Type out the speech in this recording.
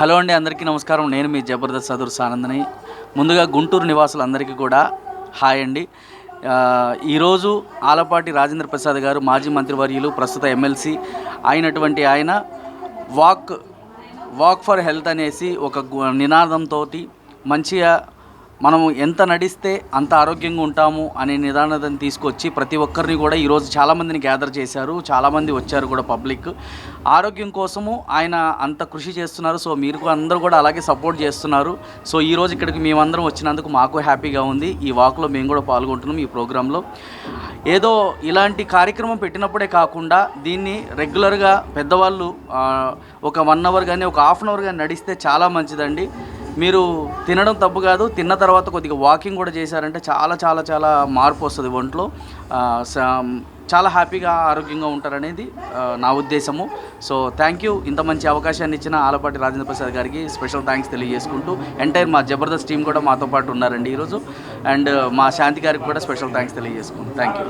Hello అండి అందరికీ నమస్కారం. నేను మీ జబర్దస్త్ సదురు సానందని. ముందుగా గుంటూరు నివాసులందరికీ కూడా హాయ్ అండి. ఈరోజు ఆలపాటి రాజేంద్ర ప్రసాద్ గారు మాజీ మంత్రివర్యులు ప్రస్తుత ఎమ్మెల్సీ అయినటువంటి ఆయన వాక్ వాక్ ఫర్ హెల్త్ అనేసి ఒక నినాదంతో మంచిగా మనము ఎంత నడిస్తే అంత ఆరోగ్యంగా ఉంటాము అనే నిదానతను తీసుకొచ్చి ప్రతి ఒక్కరిని కూడా ఈరోజు చాలామందిని గ్యాదర్ చేశారు. చాలామంది వచ్చారు కూడా పబ్లిక్ ఆరోగ్యం కోసము ఆయన అంత కృషి చేస్తున్నారు. సో మీరు అందరూ కూడా అలాగే సపోర్ట్ చేస్తున్నారు. సో ఈరోజు ఇక్కడికి మేమందరం వచ్చినందుకు మాకు హ్యాపీగా ఉంది. ఈ వాక్లో మేము కూడా పాల్గొంటున్నాం ఈ ప్రోగ్రాంలో. ఏదో ఇలాంటి కార్యక్రమం పెట్టినప్పుడే కాకుండా దీన్ని రెగ్యులర్గా పెద్దవాళ్ళు ఒక వన్ అవర్ కానీ ఒక హాఫ్ అన్ అవర్ కానీ నడిస్తే చాలా మంచిదండి. మీరు తినడం తప్పు కాదు తిన్న తర్వాత కొద్దిగా వాకింగ్ కూడా చేశారంటే చాలా చాలా చాలా మార్పు వస్తుంది ఒంట్లో. స- చాలా హ్యాపీగా ఆరోగ్యంగా ఉంటారనేది నా ఉద్దేశము. సో థ్యాంక్ యూ ఇంత మంచి అవకాశాన్ని ఇచ్చిన ఆలపాటి రాజేంద్ర ప్రసాద్ గారికి స్పెషల్ థ్యాంక్స్ తెలియజేసుకుంటూ ఎంటైర్ మా జబర్దస్త్ టీం కూడా మాతో పాటు ఉన్నారండి ఈరోజు. అండ్ మా శాంతి గారికి కూడా స్పెషల్ థ్యాంక్స్ తెలియజేసుకుంటాం. Thank you